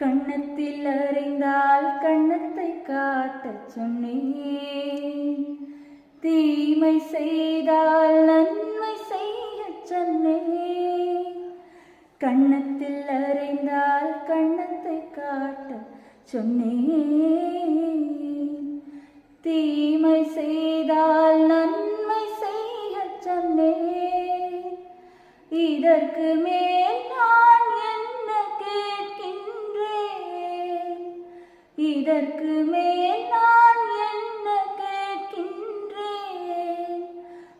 கண்ணத்தில் அறிந்தால் கண்ணத்தை காட்டச் சொன்னேன். தீமை செய்தால் நன்மை செய்யச் சொன்னேன். கண்ணத்தில் அறிந்தால் கண்ணத்தை காட்ட சொன்னேன். தீமை செய்தால் நன்மை செய்யச் சொன்னேன். இதற்கு மேல் நான் இதற்கு மேல் நான் என்ன கேட்கின்றேன்?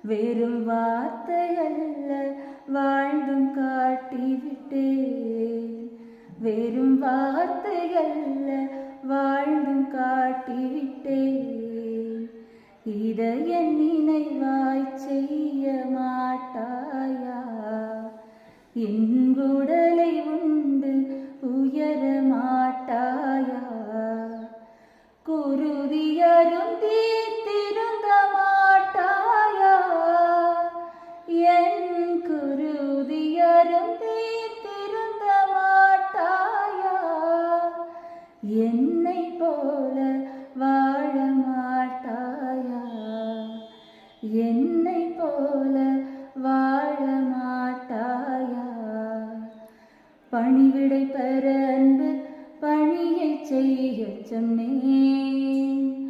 வெறும் வார்த்தை அல்ல வாழ்ந்தும் காட்டிவிட்டேன். வெறும் வார்த்தைகள்ல வாழ்ந்தும் காட்டிவிட்டேன். இதை என் நினைவாய் செய்ய என்னை போல வாழ மாட்டாயா? என்னை போல வாழ மாட்டாயா? பணிவிடை பெற அன்பு பணியை செய்ய சொன்னேன்.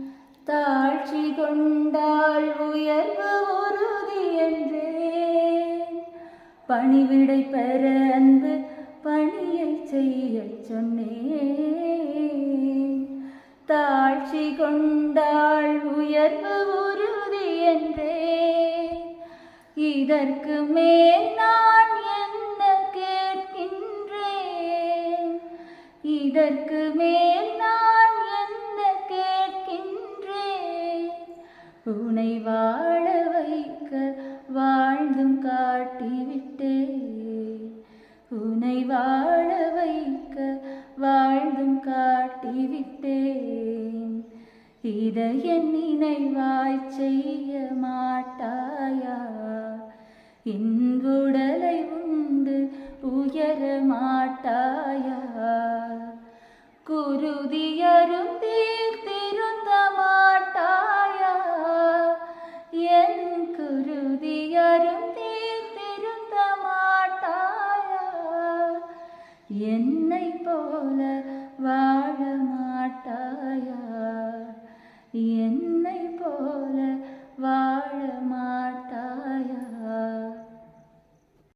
தாழ்ச்சி கொண்டால் உயர்வு உறுதி என்றேன். பணிவிடை பெற அன்பு பணியை செய்ய சொன்னேன். இதற்கு மேல் நான் என்ன கேட்கின்றேன்? இதற்கு மேல் நான் என்ன கேட்கின்றேன்? உனை வாழ வைக்க வாழ்ந்தும் காட்டிவிட்டேன். உனை வாழ வைக்க வாழ்ந்தும் காட்டிவிட்டேன். இதை என் நினைவாய் செய்ய மாட்டாயா? കുരുതിയരും